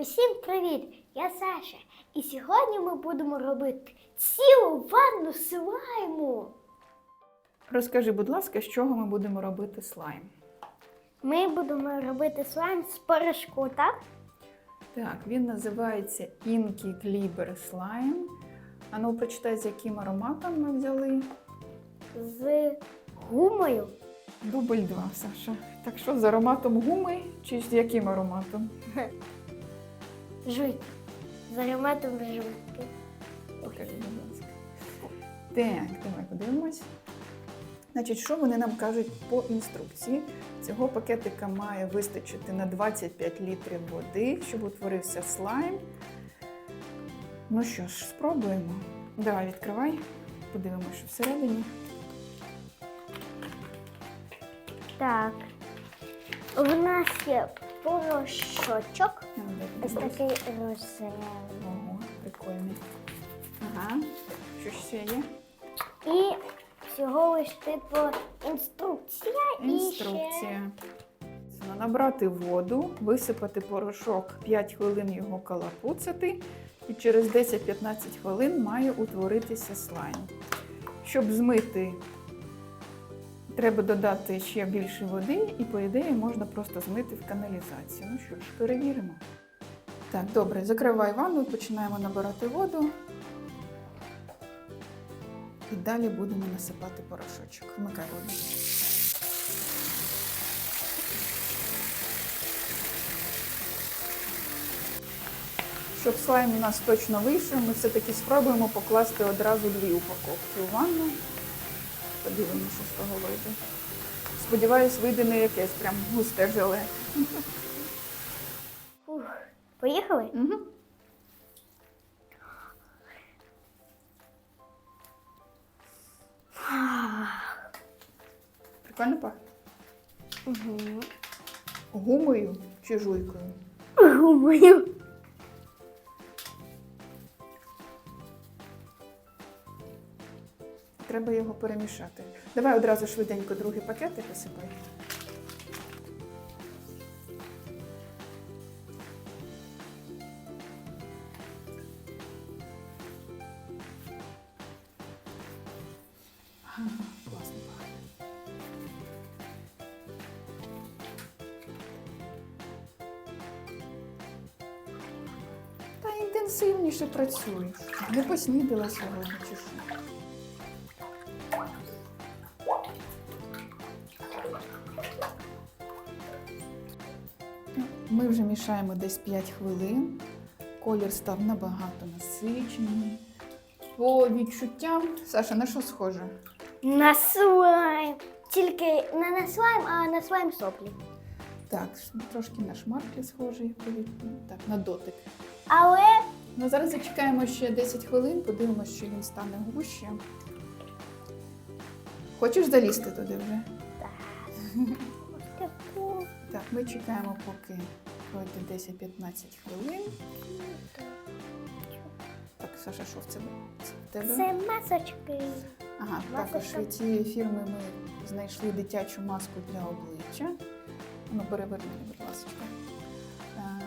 Усім привіт! Я Саша. І сьогодні ми будемо робити цілу ванну слайму. Розкажи, будь ласка, з чого ми будемо робити слайм? Ми будемо робити слайм з порошку, так? Так, він називається Inky Gliber Slime. А ну прочитай, з яким ароматом ми взяли. З гумою. Дубль 2, Саша. Так що з ароматом гуми чи з яким ароматом? Жуйки. З ароматом жуйки. Покажи, будь ласка. Так, давай подивимось. Значить, що вони нам кажуть по інструкції? Цього пакетика має вистачити на 25 літрів води, щоб утворився слайм. Ну що ж, спробуємо. Давай відкривай, подивимося, що всередині. Так. У нас є порошочок. Ось такий. Ого, прикольний. Ага, що ще є? І всього лиш типу інструкція, і ще Інструкція. Набрати воду, висипати порошок, 5 хвилин його калапуцяти, і через 10-15 хвилин має утворитися слайм. Щоб змити, треба додати ще більше води, і, по ідеї, можна просто змити в каналізацію. Ну що ж, перевіримо. Так, добре, закривай ванну, починаємо набирати воду. І далі будемо насипати порошочок. Вмикай воду. Щоб слайм у нас точно вийшов, ми все-таки спробуємо покласти одразу дві упаковки у ванну. Подивимося, з того вийде. Сподіваюсь, вийде не якесь прям густе желе. Фух. Поїхали? Угу. Прикольно пахне? Угу. Гумою чи жуйкою? Гумою. Треба його перемішати. Давай одразу швиденько другий пакетик пахне. Та інтенсивніше працюєш. Не поснідала сьогодні чи що? Ми вже мішаємо десь 5 хвилин. Колір став набагато насичений. По відчуттям, Саша, на що схоже? На слайм. Тільки не на слайм, а на слайм соплі. Так, трошки на шмарклі схожий, так, на дотик. Але Ну, зараз зачекаємо ще 10 хвилин, подивимося, що він стане гуще. Хочеш залізти туди вже? типу. Так, ми чекаємо, поки пройде 10-15 хвилин. Так, Саша, що в? Це в тебе? Це масочки. Ага, Масочка. також від цієї фірми ми знайшли дитячу маску для обличчя. Ну, переверни, будь ласка. Е,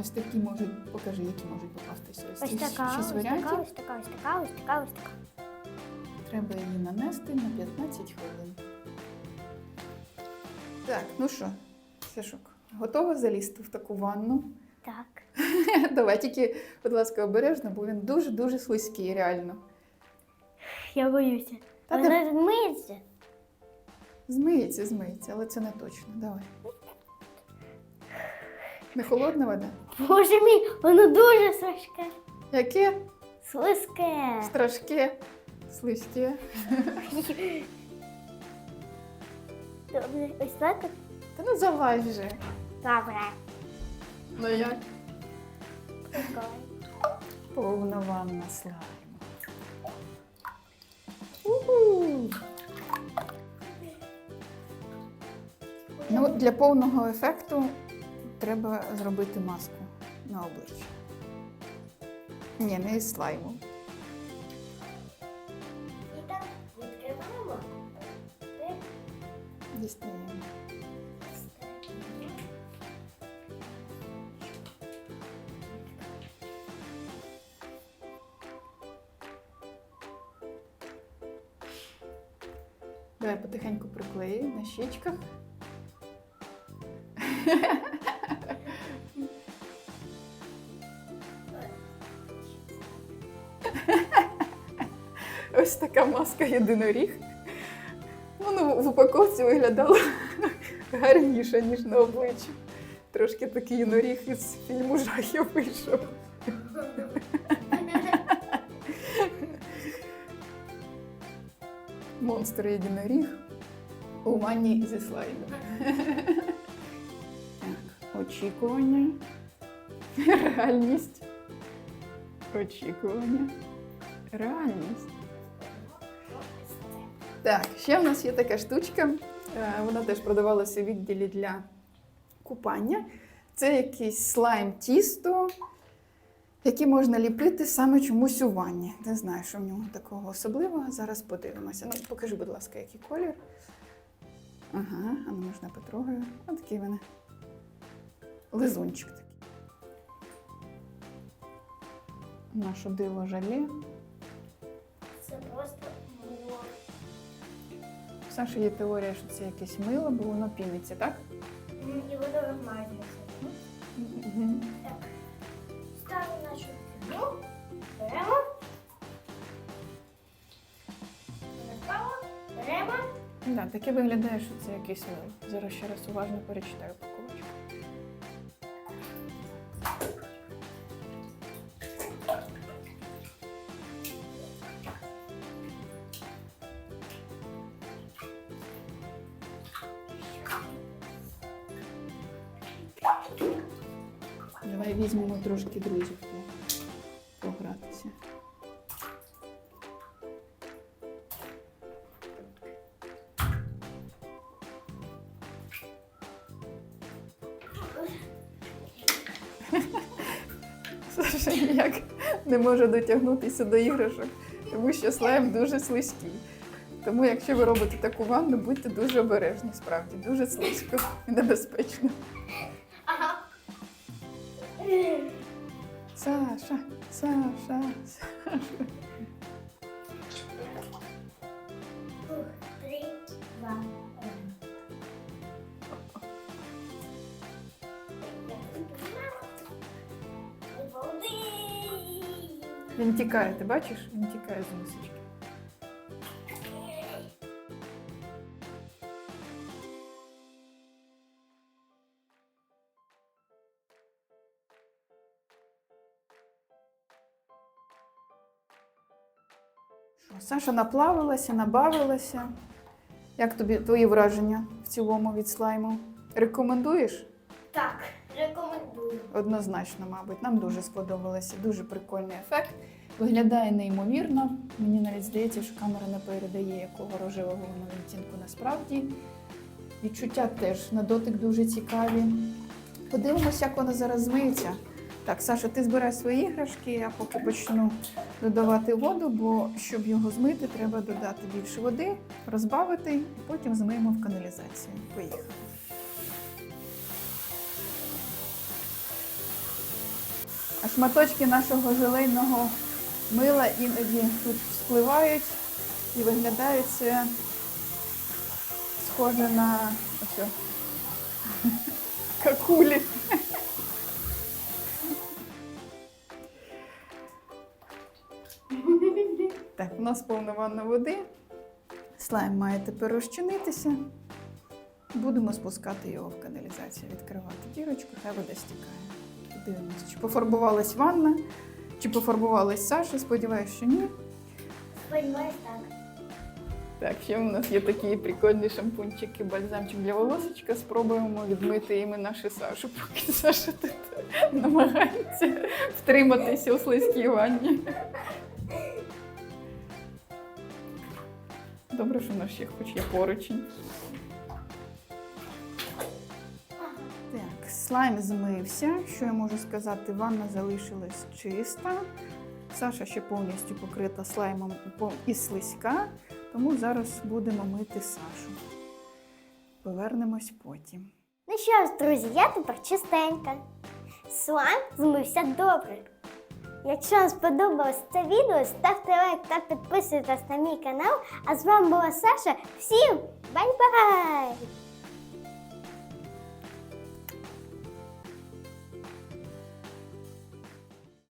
Ось такі можуть, покажи, які можуть попастися. Ось ці така, ось така, ось така, ось така, ось така, ось така. Треба її нанести на 15 хвилин. Так, ну що, Сашок, готова залізти в таку ванну? Так. Давай тільки, будь ласка, обережно, бо він дуже-дуже слизький, реально. Я боюся. Та Вона змиється. Змиється, змиється, але це не точно. Давай. Не холодна вода? Боже мій, воно дуже слизьке. Яке? Слизьке. Страшке, слизьке. Добре, ось так. Та ну залазь же. Добре. Ну як? Прикольно. Повна ванна слайму. Уху. Ну, для повного ефекту треба зробити маску на обличчя. Ні, не із слайму. І так, відкриваємо. Дістаємо. Давай потихеньку приклею на щічках. Ось така маска єдиноріг. Ну, в упаковці виглядала гарніше, ніж на обличчі. Трошки такий єдиноріг із фільму жахів вийшов. Монстр єдиноріг у ванні зі слайду. Так, очікування. Реальність. Очікування. Реальність. Так, ще в нас є така штучка. е, Вона теж продавалася у відділі для купання. Це якийсь слайм тісто, яке можна ліпити саме чомусь у ванні. Не знаю, що в нього такого особливого. Зараз подивимося. Ну, покажи, будь ласка, який колір. Ага, а ну можна потрогаю. Ось такий вони. Лизунчик такий. Наше диво жалі. Це просто мило. У Саші є теорія, що це якесь мило, бо воно піниться, так? І воно нормально. Угу. Так. Беремо. Направо. Беремо. Да, таке виглядає, що це якийсь мило. Зараз ще раз уважно перечитаю упаковочку. Давай візьмемо трошки друзів Саша ніяк не може дотягнутися до іграшок, тому що слайм дуже слизький. Тому, якщо ви робите таку ванну, будьте дуже обережні, справді, дуже слизько і небезпечно. Ага. Саша, Саша, Саша. Три, два, Він тікає, ти бачиш? Він тікає з мисочки. Саша наплавилася, набавилася. Як тобі твої враження в цілому від слайму? Рекомендуєш? Так. Однозначно, мабуть, нам дуже сподобалося. Дуже прикольний ефект. Виглядає неймовірно. Мені навіть здається, що камера не передає якого рожевого воно відтінку насправді. Відчуття теж на дотик дуже цікаві. Подивимося, як воно зараз змиється. Так, Саша, ти збирай свої іграшки, я поки почну додавати воду, бо щоб його змити, треба додати більше води, розбавити і потім змиємо в каналізацію. Поїхали. Шматочки нашого желейного мила іноді тут спливають і виглядає це схоже на ось, какулі. Так, у нас повна ванна води. Слайм має тепер розчинитися. Будемо спускати його в каналізацію, відкривати дірочку, хай вода стікає. Подивимося, чи пофарбувалась ванна, чи пофарбувалась Саша. Сподіваюся, що ні. Сподіваюсь, так. Так, ще у нас є такі прикольні шампунчики, бальзамчик для волосечка. Спробуємо відмити іми нашу Сашу, поки Саша тут намагається втриматися у слизькій ванні. Добре, що в нас ще хоч є поручень. Слайм змився. Що я можу сказати? Ванна залишилась чиста. Саша ще повністю покрита слаймом і слизька, тому зараз будемо мити Сашу. Повернемось потім. Ну що ж, друзі, я тепер чистенька. Слайм змився добре. Якщо вам сподобалось це відео, ставте лайк та підписуйтесь на мій канал. А з вами була Саша. Всім бай-бай!